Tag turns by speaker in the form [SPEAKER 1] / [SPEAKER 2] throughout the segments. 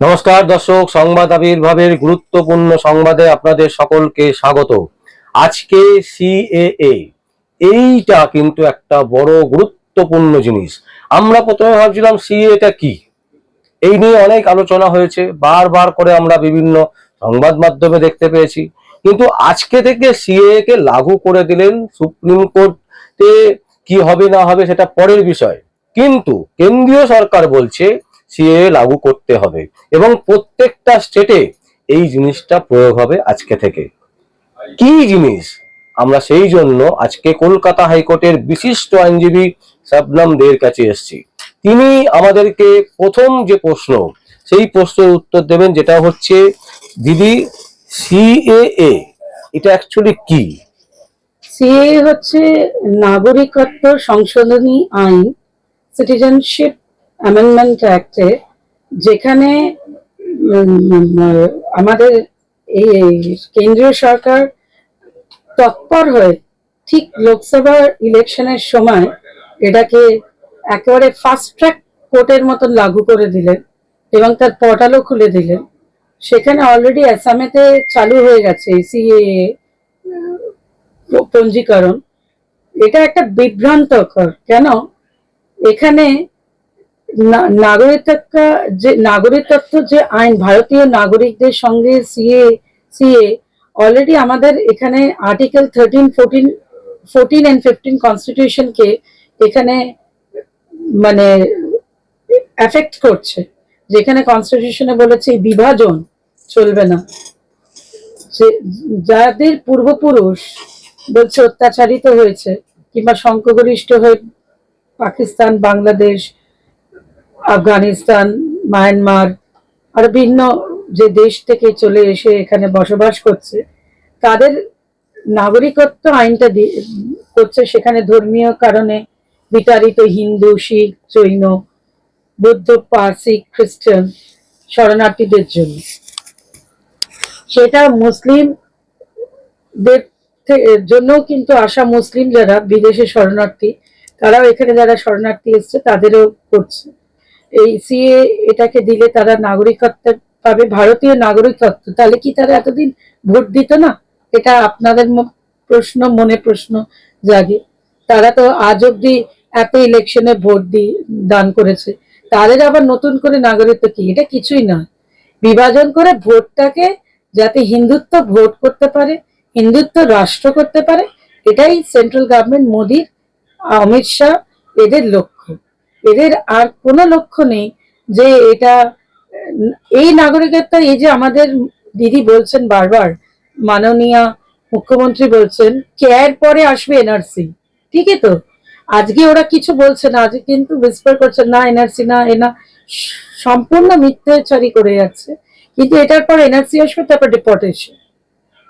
[SPEAKER 1] নমস্কার দর্শক, সংবাদ আবির্ভাবের গুরুত্বপূর্ণ সংবাদে আপনাদের সকলকে স্বাগত। আজকে সিএএ এইটা কিন্তু একটা বড় গুরুত্বপূর্ণ জিনিস। আমরা প্রথমে ভাবছিলাম সিএটা কি? এই নিয়ে অনেক আলোচনা হয়েছে, বারবার করে আমরা বিভিন্ন সংবাদ মাধ্যমে দেখতে পেয়েছি। কিন্তু আজকে থেকে সিএ কে লাগু করে দিলেন সুপ্রিম কোর্টে কি হবে না হবে সেটা পরের বিষয়। কিন্তু কেন্দ্রীয় সরকার বলছে সিএ লাগু করতে হবে। এবং প্রত্যেকটা স্টেটে এই জিনিসটা প্রয়োগ হবে আজকে থেকে। কি জিনিস? আমরা সেই জন্য আজকে কলকাতা হাইকোর্টের বিশিষ্ট আইনজীবী শবনম দের কাছে এসেছি। তিনি আমাদেরকে প্রথম যে প্রশ্ন, সেই প্রশ্নের উত্তর দেবেন যেটা হচ্ছে, দিদি সিএএ এটা অ্যাকচুয়ালি কি?
[SPEAKER 2] সিএ হচ্ছে নাগরিকত্ব সংশোধনী আইন সিটিজেনশিপ অ্যামেন্ডমেন্ট অ্যাক্টে যেখানে আমাদের এই কেন্দ্রীয় সরকার তৎপর হয়ে ঠিক লোকসভা ইলেকশনের সময় এটাকে একেবারে ফাস্ট ট্র্যাক কোর্টের মতন লাগু করে দিলেন এবং তার পোর্টালও খুলে দিলেন। সেখানে অলরেডি অ্যাসামেতে চালু হয়ে গেছে সিএ পঞ্জীকরণ। এটা একটা বিভ্রান্তকর, কেন? এখানে নাগরিকত্ব যে নাগরিকত্ব যে আইন, ভারতীয় নাগরিকদের সঙ্গে সিএ সিএ অলরেডি আমাদের এখানে article thirteen fourteen fourteen and fifteen কনস্টিটিউশনকে এখানে মানে এফেক্ট করছে। যেখানে কনস্টিটিউশনে বলেছে বিভাজন চলবে না। যে, যাদের পূর্বপুরুষ বলছে অত্যাচারিত হয়েছে কিংবা সংখ্যাগরিষ্ঠ হয়ে পাকিস্তান, বাংলাদেশ আফগানিস্তান, মায়ানমার আর ভিন্ন যে দেশ থেকে চলে এসে এখানে বসবাস করছে, তাদের নাগরিকত্ব আইনটা করছে সেখানে ধর্মীয় কারণে বিতাড়িত হিন্দু, শিখ, জৈন, বৌদ্ধ, পার্সি, খ্রিস্টান শরণার্থীদের জন্য। সেটা মুসলিমদের জন্য কিন্তু আসা মুসলিম যারা বিদেশে শরণার্থী, তারাও এখানে যারা শরণার্থী এসছে, তাদেরও করছে। এই সিএ এটাকে দিলে তারা নাগরিকত্ব পাবে, ভারতীয় নাগরিকত্ব। তাহলে কি তারা এতদিন ভোট দিত না? এটা আপনাদের প্রশ্ন, মনে প্রশ্ন জাগে। তারা তো আজ অব্দি এত ইলেকশনে ভোট দিয়ে দান করেছে। তাদের আবার নতুন করে নাগরিকত্ব কি? এটা কিছুই নয়। বিভাজন করে ভোটটাকে যাতে হিন্দুত্ব ভোট করতে পারে, হিন্দুত্ব রাষ্ট্র করতে পারে, এটাই সেন্ট্রাল গভর্নমেন্ট মোদির, অমিত শাহ, এদের লক্ষ্য। এদের আর কোনো লক্ষ্য নেই যে এটা, এই নাগরিকত্ব এই যে আমাদের দিদি বলছেন বারবার, মাননীয় মুখ্যমন্ত্রী বলছেন, কেয়ার পরে আসবে এনআরসি ঠিকই তো? আজকে ওরা কিছু বলছে না, আজকে কিন্তু বিস্পার করছে না এনআরসি না এনা সম্পূর্ণ মিথ্যাচারী করে যাচ্ছে। কিন্তু এটার পর এনআরসি আসবে, তারপর ডিপোর্টেশন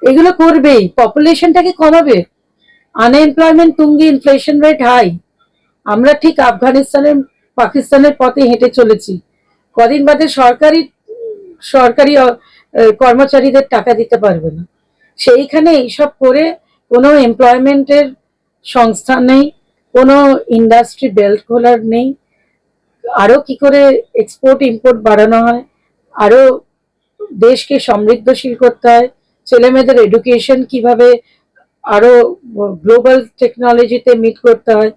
[SPEAKER 2] এগুলো করবেই পপুলেশনটাকে কমাবে। আনএমপ্লয়মেন্ট তুঙ্গি ইনফ্লেশন রেট হাই আমরা ঠিক আফগানিস্তানের, পাকিস্তানের পথে হেঁটে চলেছি। কদিন বাদে সরকারি সরকারি কর্মচারীদের টাকা দিতে পারবে না। সেইখানে এইসব করে কোনো এমপ্লয়মেন্টের সংস্থা নেই, কোনো ইন্ডাস্ট্রি বেল্ট খোলার নেই। আরও কি করে এক্সপোর্ট, ইম্পোর্ট বাড়ানো হয়? আরও দেশকে সমৃদ্ধশীল করতে হয়? ছেলে মেয়েদের এডুকেশন কীভাবে আরও গ্লোবাল টেকনোলজিতে মিট করতে হয়?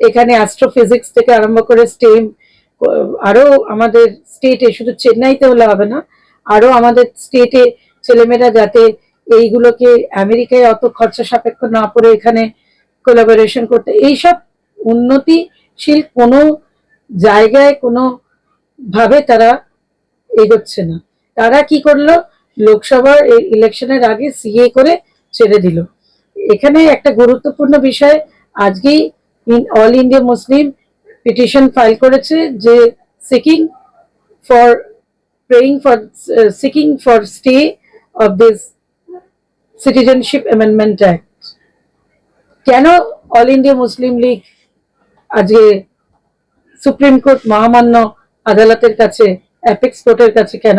[SPEAKER 2] এখানে অ্যাস্ট্রোফিজিক্স থেকে আরম্ভ করে স্টেম আরও আমাদের স্টেটে শুধু চেন্নাইতে হলে হবে না আরও আমাদের স্টেটে ছেলেমেয়েরা যাতে এইগুলোকে আমেরিকায় অত খরচা সাপেক্ষ না পড়ে এখানে কোলাবোরেশন করতে। এইসব উন্নতিশীল কোনো জায়গায় কোনো ভাবে তারা এগোচ্ছে না। তারা কি করল? লোকসভার এই ইলেকশনের আগে সিএ করে ছেড়ে দিল। এখানে একটা গুরুত্বপূর্ণ বিষয়, আজকেই All India Muslim petition file করেছে যে seeking for praying for seeking for stay of this citizenship amendment act কেন অল ইন্ডিয়া মুসলিম লীগ আজকে সুপ্রিম কোর্ট মহামান্য আদালতের কাছে, অ্যাপেক্স কোর্টের কাছে কেন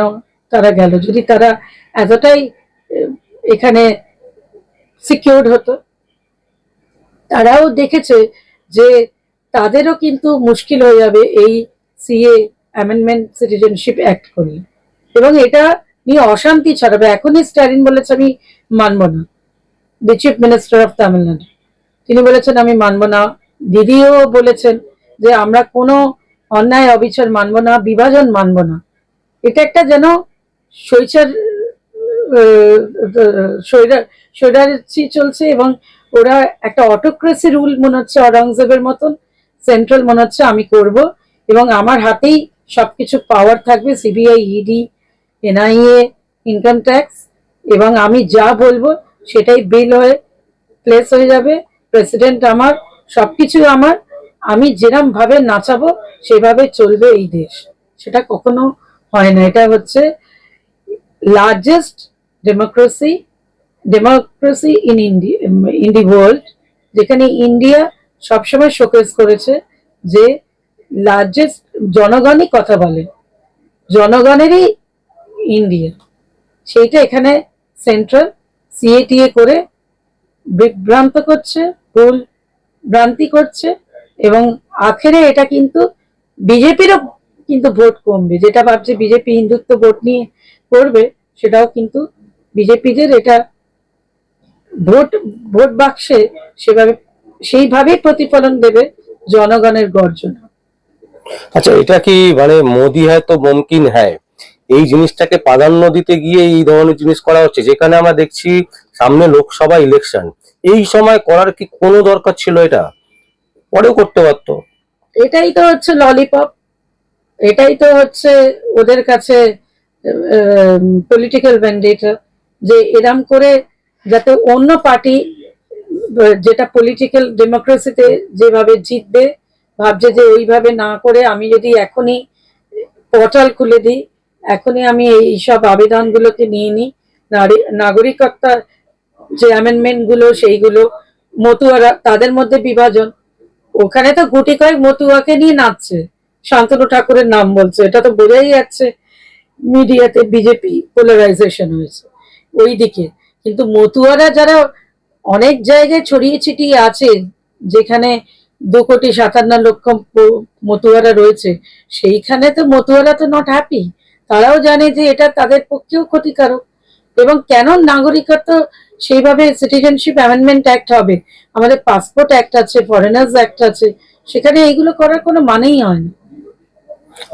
[SPEAKER 2] তারা গেল? যদি তারা এতটাই, এখানে সিকিউরড হতো, তারাও দেখেছে যে তাদেরও কিন্তু মুশকিল হয়ে যাবে এই সিএ অ্যামেন্ডমেন্ট সিটিজেনশিপ অ্যাক্ট করলে এবং এটা নিয়ে অশান্তি ছড়াবে। এখনই স্ট্যালিন বলেছে, আমি মানব না। The chief minister of Tamil Nadu তিনি বলেছেন, আমি মানব না। দিদিও বলেছেন যে, আমরা কোনো অন্যায়, অবিচার মানব না, বিভাজন মানব না। এটা একটা যেন শৈচার স্বৈরাচি চলছে এবং ওরা একটা অটোক্রেসি রুল মনে হচ্ছে অরঙ্গজেবের মতন সেন্ট্রাল মনে হচ্ছে আমি করব, এবং আমার হাতেই সবকিছু পাওয়ার থাকবে CBI ED NIA income tax এবং আমি যা বলব সেটাই বিল হয়ে প্লেস হয়ে যাবে প্রেসিডেন্ট আমার, সবকিছু আমার, আমি যেরম ভাবে নাচাবো সেভাবে চলবে এই দেশ। সেটা কখনো হয় না, এটা হচ্ছে largest democracy democracy in India in the world যেখানে ইন্ডিয়া সবসময় শোকেস করেছে যে লার্জেস্ট জনগণই কথা বলে, জনগণেরই ইন্ডিয়া সেইটা এখানে সেন্ট্রাল সিএটিএ করে বিভ্রান্ত করছে, ভুল ভ্রান্তি করছে এবং আখেরে এটা কিন্তু বিজেপিরও কিন্তু ভোট কমবে। যেটা ভাবছে বিজেপি হিন্দুত্ব ভোট নিয়ে করবে, সেটাও কিন্তু বিজেপিদের এটা ভোট ভোট বাক্সে সেভাবে সেইভাবেই প্রতিফলন দেবে জনগণের গর্জনা।
[SPEAKER 1] আচ্ছা এটা কি মানে মোদি হ্যায় তো মুমকিন হ্যায়? এই জিনিসটাকে প্রাধান্য দিতে গিয়ে এই ধরনের জিনিস করা হচ্ছে যেখানে আমরা দেখছি সামনে লোকসভা ইলেকশন। এই সময় করার কি কোনো দরকার ছিল এটা? পরেও করতে পারতো।
[SPEAKER 2] এটাই তো হচ্ছে ললিপপ। এটাই তো হচ্ছে ওদের কাছে পলিটিক্যাল ভ্যান্ডেটা যে এরম করে যাতে অন্য পার্টি, যেটা পলিটিক্যাল ডেমোক্রেসিতে যেভাবে জিতবে, ভাবছে যে ওইভাবে না করে আমি যদি এখনই পোর্টাল খুলে দিই, এখনই আমি এই সব আবেদনগুলোকে নিয়ে নিই। নারী- নাগরিকত্বা যে অ্যামেন্ডমেন্টগুলো সেইগুলো, মতুয়ারা, তাদের মধ্যে বিভাজন, ওখানে তো গুটি কয়েক মতুয়াকে নিয়ে নাচছে। শান্তনু ঠাকুরের নাম বলছে, এটা তো বোঝাই যাচ্ছে, মিডিয়াতে বিজেপি পোলারাইজেশন হয়েছে। ওই দিকে কিন্তু মতুয়ারা যারা অনেক জায়গায় ছড়িয়ে ছিটিয়ে আছে, যেখানে দু কোটি সাতান্ন লক্ষ মতুয়ারা রয়েছে, সেইখানে তো মতুয়ারা তো নট হ্যাপি তারাও জানে যে এটা তাদের পক্ষেও ক্ষতিকারক। এবং কেন নাগরিকত্ব সেইভাবে সিটিজেনশিপ অ্যামেন্ডমেন্ট অ্যাক্ট হবে? আমাদের পাসপোর্ট অ্যাক্ট আছে ফরেনার্স অ্যাক্ট আছে, সেখানে এইগুলো করার কোনো মানেই হয় না।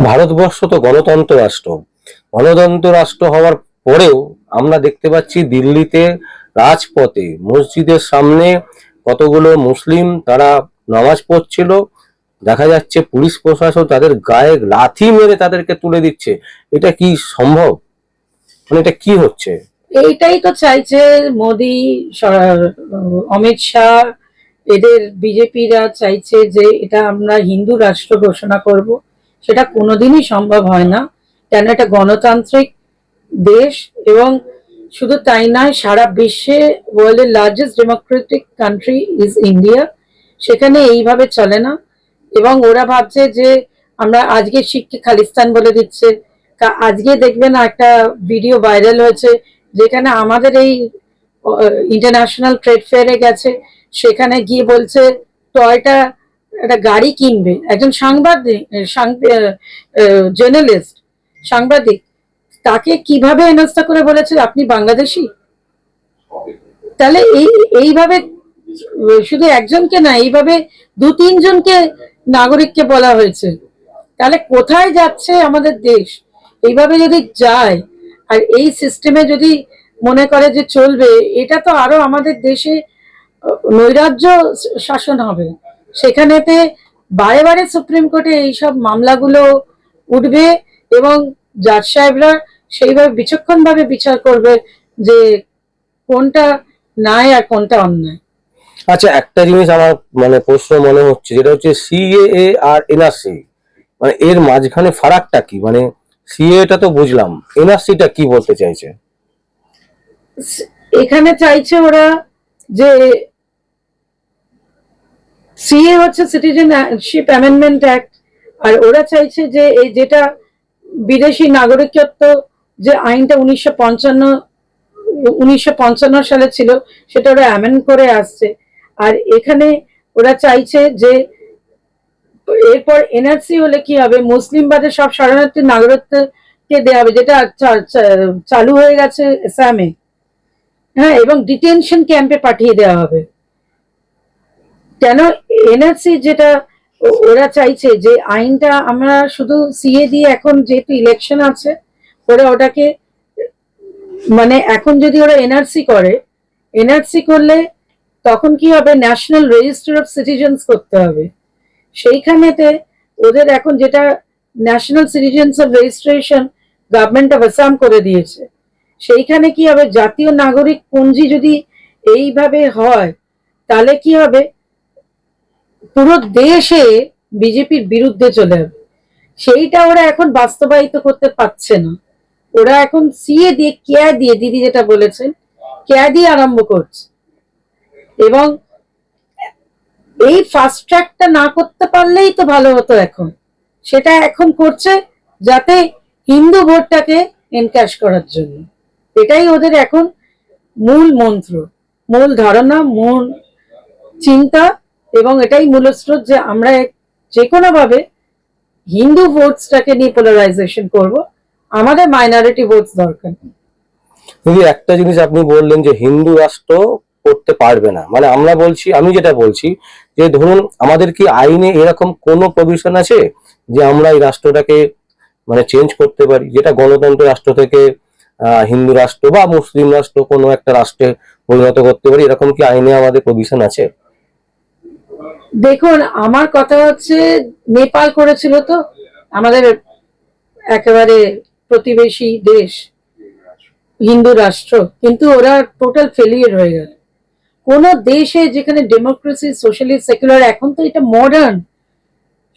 [SPEAKER 1] ভারতবর্ষ তো গণতন্ত্র রাষ্ট্র। গণতন্ত্র রাষ্ট্র হওয়ার পরেও আমরা দেখতে পাচ্ছি দিল্লিতে রাজপথে, মসজিদের সামনে কতগুলো মুসলিম তারা নামাজ পড়ছিল। দেখা যাচ্ছে পুলিশ প্রশাসন তাদের গায়ে লাথি মেরে তাদেরকে তুলে দিচ্ছে। এটা কি সম্ভব? মানে এটা কি হচ্ছে?
[SPEAKER 2] এইটাই তো চাইছে মোদি অমিত শাহ, এদের বিজেপিরা চাইছে যে এটা আমরা হিন্দু রাষ্ট্র ঘোষণা করব। সেটা কোনোদিনই সম্ভব হয় না। কেন? এটা গণতান্ত্রিক দেশ এবং শুধু তাই নয়, সারা বিশ্বে ওয়ার্ল্ডের largest democratic country is India সেখানে এইভাবে চলে না। এবং ওরা ভাবছে যে আমরা আজকে শিখকে খালিস্তান বলে দিচ্ছে। আজকে দেখবেন একটা ভিডিও ভাইরাল হয়েছে, যেখানে আমাদের এই ইন্টারন্যাশনাল ট্রেড ফেয়ারে গেছে। সেখানে গিয়ে বলছে টয়টা একটা গাড়ি কিনবে। একজন সাংবাদিক জার্নালিস্ট সাংবাদিক তাকে কীভাবে হেনস্থা করে বলেছে? আপনি বাংলাদেশি? তাহলে এই, এইভাবে, শুধু একজনকে না, এইভাবে দু তিনজনকে নাগরিককে বলা হয়েছে। তাহলে কোথায় যাচ্ছে আমাদের দেশ? এইভাবে যদি যায়, আর এই সিস্টেমে যদি মনে করে যে চলবে, এটা তো আরও আমাদের দেশে নৈরাজ্য শাসন হবে। সেখানেতে বারে বারে সুপ্রিম কোর্টে এইসব মামলাগুলো উঠবে এবং জাজ সাহেবরা সেইভাবে বিচক্ষণ ভাবে বিচার করবে যে কোনটা ন্যায় আর কোনটা অন্যায়।
[SPEAKER 1] আচ্ছা একটা জিনিস আমার মানে প্রশ্ন মনে হচ্ছে যেটা হচ্ছে সিএএ আর এনআরসি মানে এর মাঝখানে ফারাকটা কি? মানে সিএটা তো বুঝলাম এনআরসিটা কি বলতে চাইছে?
[SPEAKER 2] এখানে চাইছে ওরা যে সিএ হচ্ছে সিটিজেনশিপ অ্যামেন্ডমেন্ট অ্যাক্ট আর ওরা চাইছে যে এই যেটা বিদেশি নাগরিকত্ব যে আইনটা উনিশশো পঞ্চান্ন, উনিশশো সালে ছিল, সেটা ওরা অ্যামেন্ড করে আসছে। আর এখানে ওরা চাইছে যে এরপর এনআরসি হলে কি হবে? মুসলিম বাদে সব শরণার্থী নাগরিকত্বকে দেওয়া হবে, যেটা চালু হয়ে গেছে আসামে হ্যাঁ এবং ডিটেনশন ক্যাম্পে পাঠিয়ে দেওয়া হবে। কেন এনআরসি যেটা ওরা চাইছে যে আইনটা আমরা শুধু সিএ দিয়ে এখন যেহেতু ইলেকশন আছে ওরা ওটাকে মানে এখন যদি ওরা এনআরসি করে এনআরসি করলে তখন কি হবে? ন্যাশনাল রেজিস্টার অফ সিটিজেন্স করতে হবে। সেইখানেতে ওদের এখন যেটা national citizens of registration government of Assam করে দিয়েছে, সেইখানে কি হবে? জাতীয় নাগরিক পঞ্জি যদি এইভাবে হয়, তাহলে কি হবে? পুরো দেশে বিজেপির বিরুদ্ধে চলে যাবে। সেইটা ওরা এখন বাস্তবায়িত করতে পারছে না। ওরা এখন সিএ দিয়ে কেয়া দিয়ে, দিদি যেটা বলেছেন, কেয়া দিয়ে আরম্ভ করছে। এবং এই ফাস্ট ট্র্যাকটা না করতে পারলেই তো ভালো হতো এখন। সেটা এখন করছে যাতে হিন্দু ভোটটাকে এনক্যাশ করার জন্য। এটাই ওদের এখন মূল মন্ত্র, মূল ধারণা, মূল চিন্তা, এবং এটাই মূলস্রোত যে আমরা যে কোনো ভাবে হিন্দু ভোটসটাকে নিয়ে পোলারাইজেশন করব। আমাদের মাইনরিটি ভোটস দরকার।
[SPEAKER 1] দিদি একটা জিনিস আপনি বললেন যে হিন্দু রাষ্ট্র করতে পারবে না। মানে আমরা বলছি আমি যেটা বলছি যে ধরুন আমাদের কি আইনে এরকম কোনো প্রভিশন আছে যে আমরা এই রাষ্ট্রটাকে মানে চেঞ্জ করতে পারি? যেটা গণতন্ত্র রাষ্ট্র থেকে হিন্দু রাষ্ট্র বা মুসলিম রাষ্ট্র কোনো একটা রাষ্ট্রে পরিণত করতে পারি? এরকম কি আইনে আমাদের প্রভিশন আছে?
[SPEAKER 2] দেখুন আমার কথা হচ্ছে নেপাল করেছিল তো আমাদের একেবারে প্রতিবেশী দেশ, হিন্দু রাষ্ট্র, কিন্তু ওরা টোটাল ফেলিয়ার হয়ে গেল। কোন দেশে যেখানে ডেমোক্রেসি সোশ্যালিস্ট সেকুলার এখন তো এটা মডার্ন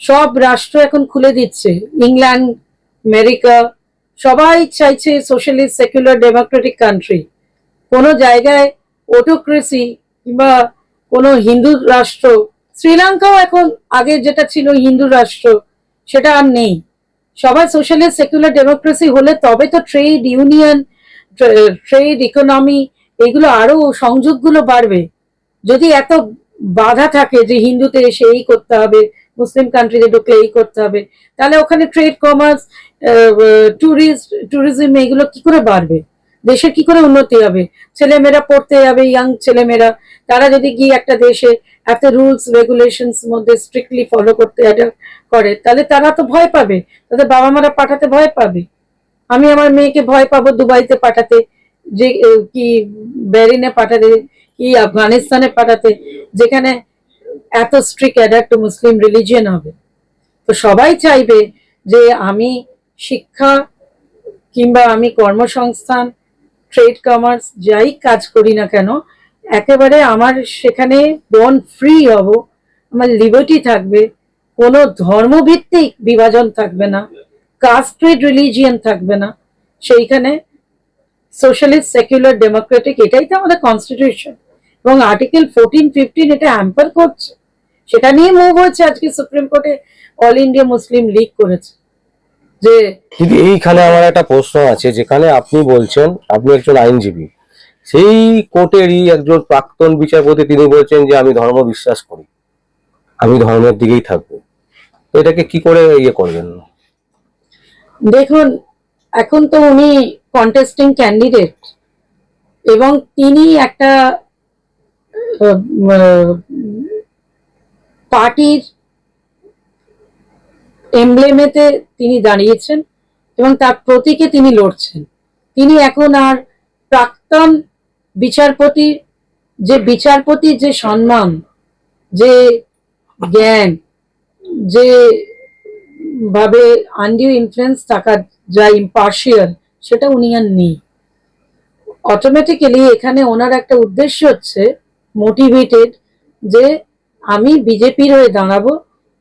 [SPEAKER 2] সব রাষ্ট্র এখন খুলে দিচ্ছে। ইংল্যান্ড, আমেরিকা, সবাই চাইছে সোশ্যালিস্ট সেকুলার ডেমোক্রেটিক কান্ট্রি কোনো জায়গায় অটোক্রেসি কিংবা কোনো হিন্দু রাষ্ট্র, শ্রীলঙ্কাও এখন আগে যেটা ছিল হিন্দু রাষ্ট্র, সেটা আর নেই। সবাই সোশ্যালিস্ট সেকুলার ডেমোক্রেসি হলে তবে তো ট্রেড ইউনিয়ন ট্রেড ইকোনমি এগুলো আরও সংযোগগুলো বাড়বে। যদি এত বাধা থাকে যে হিন্দুতে এসে এই করতে হবে, মুসলিম কান্ট্রিতে ঢুকলে এই করতে হবে, তাহলে ওখানে ট্রেড কমার্স ট্যুরিস্ট ট্যুরিজম এগুলো কি করে বাড়বে? দেশের কি করে উন্নতি হবে? ছেলেমেয়েরা পড়তে যাবে ইয়াং ছেলেমেয়েরা। তারা যদি গিয়ে একটা দেশে এত রুলস রেগুলেশনস মধ্যে স্ট্রিক্টলি ফলো করতে এটা করে, তাহলে তারা তো ভয় পাবে। তাদের বাবা মারা পাঠাতে ভয় পাবে। আমি আমার মেয়েকে ভয় পাবো দুবাইতে পাঠাতে, যে কি বেরিনে পাঠাতে, কি আফগানিস্তানে পাঠাতে, যেখানে এত স্ট্রিক্ট অ্যাডাপ্ট মুসলিম রিলিজিয়ান হবে। তো সবাই চাইবে যে আমি শিক্ষা কিংবা আমি কর্মসংস্থান ট্রেড কমার্স যাই কাজ করি না কেন, একেবারে আমার সেখানে বন ফ্রি হব, আমার লিবার্টি থাকবে, কোনো ধর্মভিত্তিক বিভাজন থাকবে না কাস্টেড রিলিজিয়ান থাকবে না, সেইখানে সোশ্যালিস্ট সেকুলার ডেমোক্রেটিক এটাই তো আমাদের কনস্টিটিউশন এবং আর্টিকেল ফোরটিন ফিফটিন এটা হ্যাম্পার করছে। সেটা নিয়ে মুভ হচ্ছে আজকে সুপ্রিম কোর্টে অল ইন্ডিয়া মুসলিম লীগ করেছে। যে
[SPEAKER 1] দিদি এইখানে আমার একটা প্রশ্ন আছে যেখানে আপনি বলছেন আপনি একজন আইনজীবী। সেই কোর্টেরই একজন প্রাক্তন বিচারপতি তিনি বলছেন যে আমি ধর্ম বিশ্বাস করি। আমি ধর্মের দিকেই থাকব। এটাকে কি করে ইয়ে করবেন?
[SPEAKER 2] দেখুন এখন তো উনি কন্টেস্টিং ক্যান্ডিডেট এবং তিনি একটা পার্টির এমব্লেমেতে তিনি দাঁড়িয়েছেন এবং তার প্রতীকে তিনি লড়ছেন। তিনি এখন আর প্রাক্তন বিচারপতির যে বিচারপতির যে সম্মান, যে জ্ঞান, যে ভাবে আনডিউ ইনফ্লুয়েন্স থাকা যা ইম্পার্শিয়াল সেটা উনি আর নেই। অটোমেটিক্যালি এখানে ওনার একটা উদ্দেশ্য হচ্ছে মোটিভেটেড যে আমি বিজেপির হয়ে দাঁড়াবো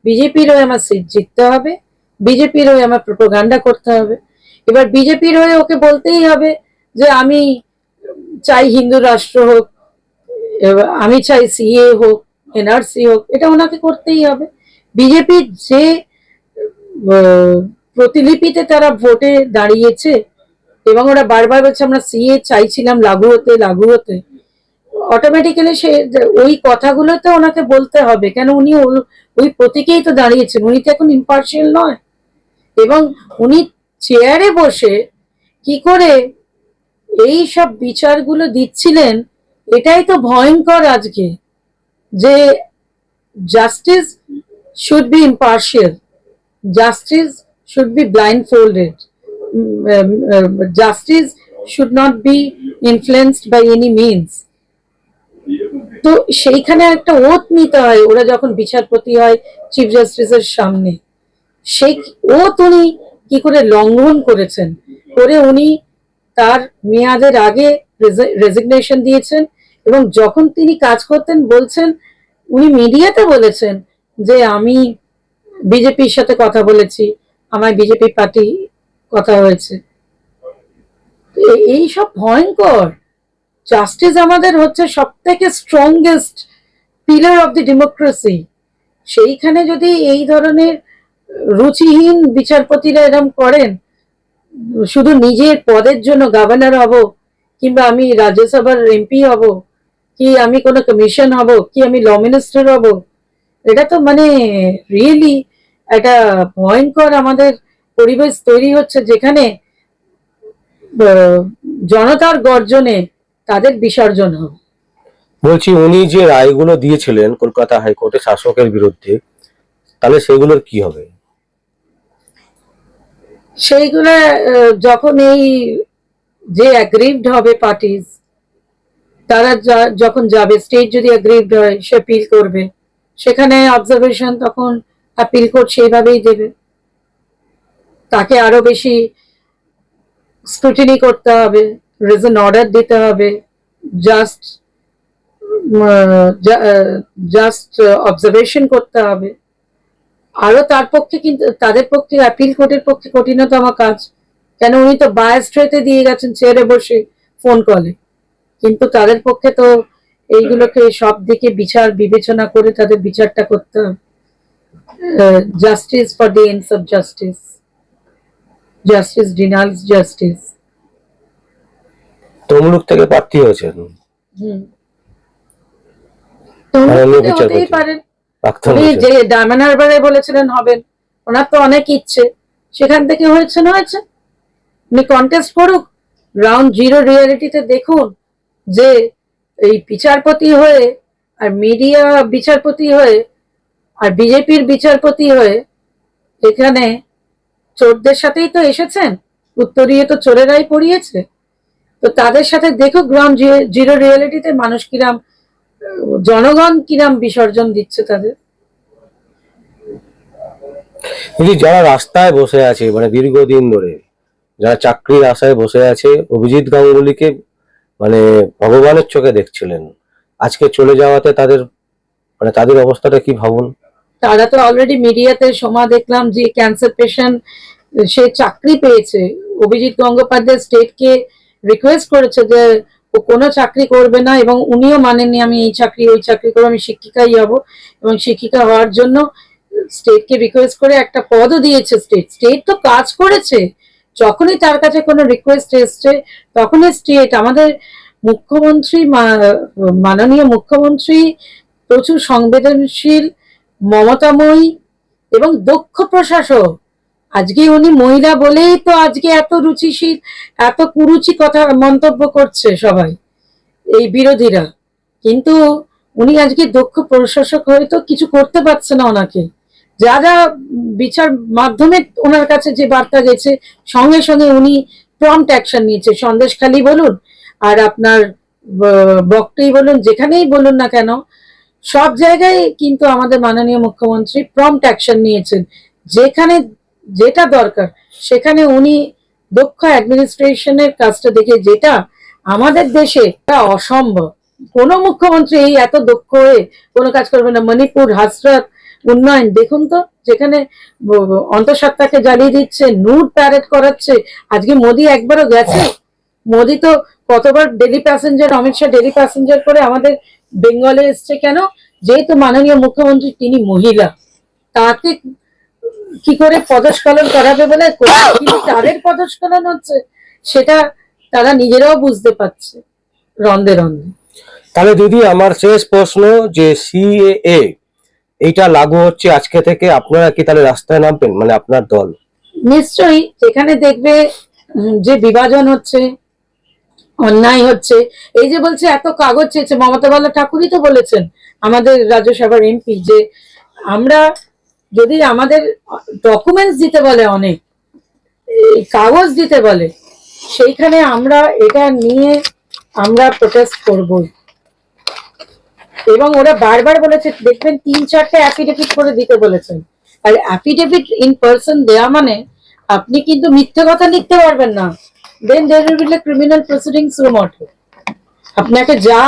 [SPEAKER 2] বিজেপির হয়ে আমার সিট জিততে হবে বিজেপির হয়ে আমার প্রোপাগান্ডা করতে হবে। এবার বিজেপির হয়ে ওকে বলতেই হবে যে, আমি চাই হিন্দু রাষ্ট্র হোক আমি চাই সিএ হোক এনআরসি হোক, এটা ওনাকে করতেই হবে। বিজেপির যে প্রতিলিপিতে তারা ভোটে দাঁড়িয়েছে, এবং ওরা বারবার বলছে, আমরা সিএ চাইছিলাম লাগু হতে লাগু হতে অটোমেটিক্যালি সে ওই কথাগুলো তো ওনাকে বলতে হবে। কেন উনি ওই প্রতীকেই তো দাঁড়িয়েছেন। উনি তো এখন ইম্পার্শিয়াল নয়। এবং উনি চেয়ারে বসে কি করে এই সব বিচারগুলো দিচ্ছিলেন, এটাই তো ভয়ঙ্কর আজকে যে justice should be impartial justice should be blindfolded justice should not be influenced by any means তো সেইখানে একটা ওত নিতে হয়, ওরা যখন বিচারপতি হয় চিফ জাস্টিসের সামনে। সেই ওত উনি কি করে লঙ্ঘন করেছেন? করে উনি তার মেয়াদের আগে রেজিগনেশন দিয়েছেন এবং যখন তিনি কাজ করতেন বলছেন, উনি মিডিয়াতে বলেছেন যে আমি বিজেপির সাথে কথা বলেছি আমার বিজেপি পার্টি কথা হয়েছে। এই সব ভয়ঙ্কর। জাস্টিস আমাদের হচ্ছে সব থেকে strongest pillar of the democracy সেইখানে যদি এই ধরনের রুচিহীন বিচারপতিরা এরম করেন, শুধু নিজের পদের জন্য গভর্নর হব, কিংবা আমি রাজ্যসভার এমপি হব, কি আমি কোনো কমিশন হব, কি আমি ল মিনিস্টার হব, এটা তো মানে রিয়েলি একটা ভয়ঙ্কর আমাদের পরিবেশ তৈরি হচ্ছে যেখানে জনতার গর্জনে তাদের বিসর্জন হবে
[SPEAKER 1] বলছি উনি যে রায়গুলো দিয়েছিলেন কলকাতা হাইকোর্টে শাসকের বিরুদ্ধে তাহলে সেগুলোর কি হবে?
[SPEAKER 2] সেইগুলো যখন এই যে অ্যাগ্রিভড হবে পার্টিস তারা যখন যাবে স্টেট যদি অ্যাগ্রিভড হয় সে অ্যাপিল করবে। সেখানে অবজারভেশন তখন অ্যাপিল কোর্ট সেইভাবেই দেবে। তাকে আরও বেশি স্ক্রুটিনি করতে হবে। রিজন অর্ডার দিতে হবে জাস্ট জাস্ট অবজারভেশন করতে হবে। আরও তার পক্ষে কিন্তু, তাদের পক্ষে অ্যাপিল কোর্টের পক্ষে কঠিনতম কাজ। কেন উনি তো বায়াস্ট হইতে দিয়ে গেছেন চেয়ারে বসে ফোন কলে কিন্তু তাদের পক্ষে তো এইগুলোকে সব দিকে বিচার, বিবেচনা করে তাদের বিচারটা করতে হবে। Justice for the ends of justice justice denials justice
[SPEAKER 1] Tamluk থেকে প্রার্থী হয়েছেন।
[SPEAKER 2] ডায়মন্ড হারবারে বলেছিলেন হবেন ওনার তো অনেক ইচ্ছে। সেখান থেকে হয়েছে না হয়েছে? উনি কন্টেস্ট করুক গ্রাউন্ড জিরো রিয়ালিটিতে দেখুন যে এই বিচারপতি হয়ে আর মিডিয়া বিচারপতি হয়ে আর বিজেপির বিচারপতি হয়ে এখানে চোরদের সাথেই তো এসেছেন। উত্তরীয় তো চোরেরাই পড়িয়েছে। তো তাদের সাথে দেখুক গ্রাউন্ড জিরো রিয়ালিটিতে মানুষ কিরাম জনগণ কিরাম বিসর্জন দিচ্ছে তাদের।
[SPEAKER 1] যারা রাস্তায় বসে আছে মানে দীর্ঘদিন ধরে যারা চাকরির আশায় বসে আছে অভিজিৎ গাঙ্গুলিকে মানে ভগবানের চোখে দেখছিলেন। আজকে চলে যাওয়াতে তাদের মানে তাদের অবস্থাটা কি ভাবুন?
[SPEAKER 2] তারা তো অলরেডি মিডিয়াতে সমা দেখলাম যে ক্যান্সার পেশেন্ট সে চাকরি পেয়েছে। অভিজিৎ গঙ্গোপাধ্যায় স্টেটকে রিকোয়েস্ট করেছে যে ও কোনো চাকরি করবে না এবং উনিও মানেননি আমি এই চাকরি, ওই চাকরি করব, আমি শিক্ষিকাই হব। এবং শিক্ষিকা হওয়ার জন্য স্টেটকে রিকোয়েস্ট করে একটা পদও দিয়েছে স্টেট স্টেট তো কাজ করেছে। যখনই তার কাছে কোনো রিকোয়েস্ট এসছে, তখনই স্টেট আমাদের মুখ্যমন্ত্রী মাননীয় মুখ্যমন্ত্রী প্রচুর সংবেদনশীল, মমতাময়ী এবং দক্ষ প্রশাসক আজকে উনি মহিলা বলেই তো আজকে এত রুচিশীল, এত কুরুচি কথা মন্তব্য করছে সবাই, এই বিরোধীরা। কিন্তু উনি আজকে দক্ষ প্রশাসক হয়তো কিছু করতে পারছে না ওনাকে। যা যা বিচার মাধ্যমে ওনার কাছে যে বার্তা গেছে, সঙ্গে সঙ্গে উনি প্রম্পট অ্যাকশন নিয়েছে। সন্দেশখালি বলুন আর আপনার, ব- বকটেই বলুন, যেখানেই বলুন না কেন, সব জায়গায় কিন্তু আমাদের মাননীয় মুখ্যমন্ত্রী প্রম্পট অ্যাকশন নিয়েছেন। যেখানে যেটা দরকার, সেখানে উনি দক্ষ অ্যাডমিনিস্ট্রেশনের কাজটা দেখে যেটা আমাদের দেশে অসম্ভব। কোনো মুখ্যমন্ত্রী এই এত দক্ষ হয়ে কোনো কাজ করবে না। মণিপুর হাসরাত উন্নয়ন, দেখুন তো, যেখানে অন্তঃসত্ত্বাকে জ্বালিয়ে দিচ্ছে নুট প্যারেড করাচ্ছে। আজকে মোদি একবারও গেছে। মোদি তো কতবার daily passenger, Amit Shah daily passenger করে আমাদের বেঙ্গলে এসছে কেন? যেহেতু মাননীয় মুখ্যমন্ত্রী, তিনি মহিলা। তাকে কি করে পদস্খলন করাবে বলে কিন্তু তাদের পদস্খলন হচ্ছে সেটা তারা নিজেরাও বুঝতে পারছে রন্ধে রন্ধে।
[SPEAKER 1] তাহলে দিদি আমার শেষ প্রশ্ন যে সিএএ এইটা লাগু হচ্ছে আজকে থেকে আপনারা কি তাহলে রাস্তায় নামবেন? মানে আপনার দল।
[SPEAKER 2] নিশ্চয়ই এখানে দেখবে যে বিভাজন হচ্ছে অন্যায় হচ্ছে এই যে বলছে এত কাগজ চেয়েছে মমতা বালা ঠাকুরই তো বলেছেন আমাদের রাজ্যসভার এমপি যে আমরা যদি আমাদের ডকুমেন্টস দিতে বলে অনেক কাগজ দিতে বলে, সেইখানে আমরা এটা নিয়ে আমরা প্রোটেস্ট করবই। এবং ওরা বারবার বলেছে, দেখবেন তিন চারটে অ্যাফিডেভিট করে দিতে বলেছেন। আর অ্যাফিডেভিট ইন পার্সন দেয়া মানে আপনি কিন্তু মিথ্যে কথা লিখতে পারবেন না। Then there will criminal proceedings রুমট আপনাকে যা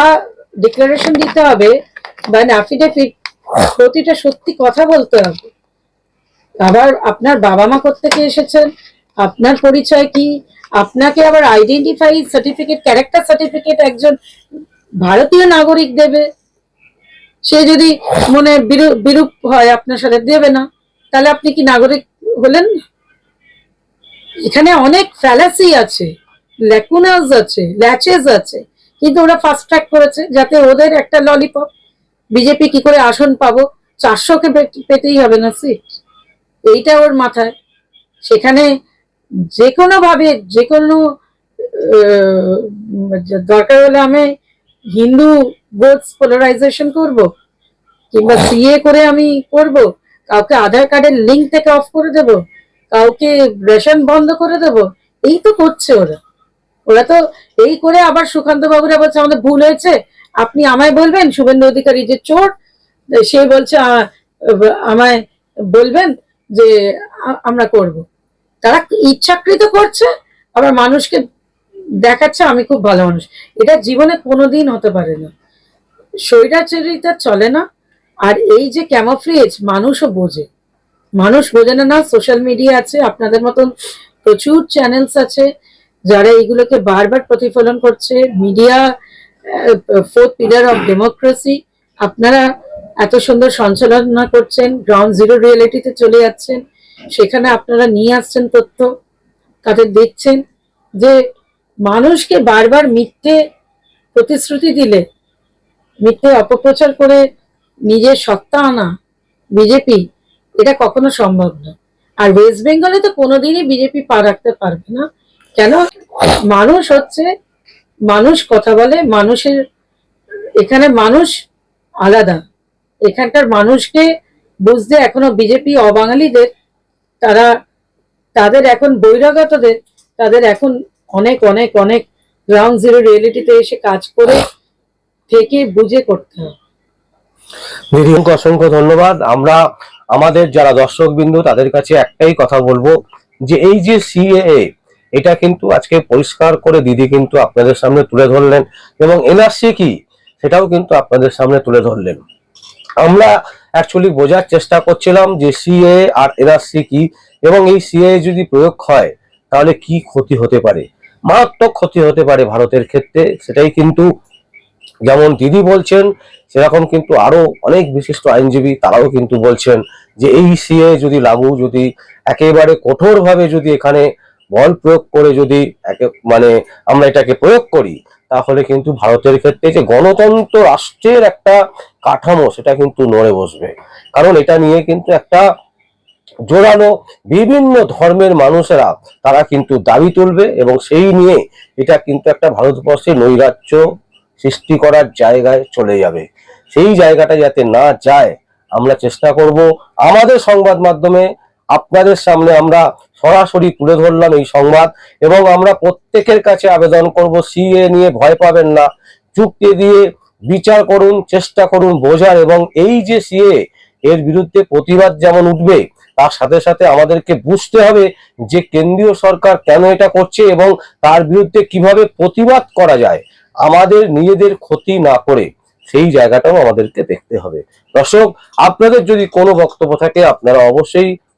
[SPEAKER 2] ডিক্লারেশন দিতে হবে বা অ্যাফিডেভিট প্রতিটা সত্যি কথা বলতে হবে। আবার আপনার বাবা মা থেকে এসেছেন? আপনার পরিচয় কি? আপনাকে আবার আইডেন্টিফাই সার্টিফিকেট ক্যারেক্টার সার্টিফিকেট একজন ভারতীয় নাগরিক দেবে। সে যদি মনে বিরূপ হয়, আপনার সাথে দেবে না। তাহলে আপনি কি নাগরিক হলেন? এখানে অনেক ফ্যালাসি আছে ল্যাকুনাস আছে ল্যাচেস আছে। কিন্তু ওরা ফাস্ট ট্র্যাক করেছে, যাতে ওদের একটা ললিপপ বিজেপি কি করে আসন পাবো? চারশোকে পেতেই হবে না সিট এইটা ওর মাথায়। সেখানে যে কোনো ভাবে যে কোনো দরকার হলে আমি হিন্দু ভোটস পোলারাইজেশন করব কিংবা সিএ করে আমি করব কাউকে আধার কার্ডের লিঙ্ক থেকে অফ করে দেব কাউকে রেশন বন্ধ করে দেব এই তো করছে ওরা। ওরা তো এই করে আবার সুকান্ত বাবুরা বলছে আমাদের ভুল হয়েছে আপনি আমায় বলবেন, শুভেন্দু অধিকারী যে চোর, সে বলছে আমায় বলবেন যে আমরা করব। তারা ইচ্ছাকৃত করছে, আবার মানুষকে দেখাচ্ছে আমি খুব ভালো মানুষ। এটা জীবনে কোনোদিন হতে পারে না। স্বৈরাচারিতা চলে না, আর এই যে ক্যামোফ্রিজ, মানুষও বোঝে। মানুষ বোঝে না না, সোশ্যাল মিডিয়া আছে, আপনাদের মতন প্রচুর চ্যানেলস আছে, যারা এইগুলোকে বারবার প্রতিফলন করছে, media fourth pillar of democracy আপনারা এত সুন্দর সঞ্চালনা করছেন গ্রাউন্ড জিরো রিয়েলিটিতে চলে যাচ্ছেন, সেখানে আপনারা নিয়ে আসছেন তথ্য, তাদের দেখছেন যে মানুষকে বারবার মিথ্যে প্রতিশ্রুতি দিলে, মিথ্যে অপপ্রচার করে নিজের সত্তা আনা বিজেপি এটা কখনো সম্ভব না। আর ওয়েস্ট বেঙ্গলে তো কোনোদিনই বিজেপি পা রাখতে পারবে না। কেন? মানুষ হচ্ছে মানুষ কথা বলে, মানুষের, এখানে মানুষ আলাদা। এখানকার মানুষকে বুঝতে এখনও বিজেপি অবাঙালিদের, তারা, তাদের এখন বহিরাগতদের, তাদের এখন অনেক অনেক অনেক গ্রাউন্ড জিরো রিয়েলিটিতে এসে কাজ করে থেকে বুঝে করতে হবে
[SPEAKER 1] অসংখ্য ধন্যবাদ। আমরা, আমাদের যারা দর্শক বিন্দু তাদের কাছে একটাই কথা বলব যে এই যে সিএএ এটা কিন্তু আজকে পরিষ্কার করে দিদি কিন্তু আপনাদের সামনে তুলে ধরলেন এবং এনআরসি কি সেটাও কিন্তু আপনাদের সামনে তুলে ধরলেন। আমরা অ্যাকচুয়ালি বোঝার চেষ্টা করছিলাম যে সিএ আর এনআরসি কি এবং এই সিএ যদি প্রয়োগ হয় তাহলে কি ক্ষতি হতে পারে। মারাত্মক ক্ষতি হতে পারে ভারতের ক্ষেত্রে, সেটাই কিন্তু যেমন দিদি বলছেন, সেরকম কিন্তু আরও অনেক বিশিষ্ট আইনজীবী তারাও কিন্তু বলছেন যে এই সিএ যদি লাগু, যদি একেবারে কঠোরভাবে যদি এখানে বল প্রয়োগ করে যদি একে- মানে আমরা এটাকে প্রয়োগ করি, তাহলে কিন্তু ভারতের ক্ষেত্রে যে গণতন্ত্র রাষ্ট্রের একটা কাঠামো, সেটা কিন্তু নড়ে বসবে। কারণ এটা নিয়ে কিন্তু একটা জোরালো বিভিন্ন ধর্মের মানুষেরা, তারা কিন্তু দাবি তুলবে এবং সেই নিয়ে এটা কিন্তু একটা ভারতবর্ষে নৈরাজ্য সৃষ্টি করার জায়গায় চলে যাবে। সেই জায়গাটা যাতে না যায়, আমরা চেষ্টা করব আমাদের সংবাদ মাধ্যমে আপনাদের সামনে আমরা সরাসরি তুলে ধরলাম এই সংবাদ এবং আমরা প্রত্যেকের কাছে আবেদন করব, সিএ নিয়ে ভয় পাবেন না। চুক্তি দিয়ে বিচার করুন, চেষ্টা করুন বোঝার এবং এই যে সিএ, এর বিরুদ্ধে প্রতিবাদ যেমন উঠবে, তার সাথে সাথে আমাদেরকে বুঝতে হবে যে কেন্দ্রীয় সরকার কেন এটা করছে এবং তার বিরুদ্ধে কীভাবে প্রতিবাদ করা যায়। আমাদের নিজেদের ক্ষতি না করে সেই জায়গাটাও আমাদেরকে দেখতে হবে। দর্শক, আপনাদের যদি কোনো বক্তব্য থাকে, আপনারা অবশ্যই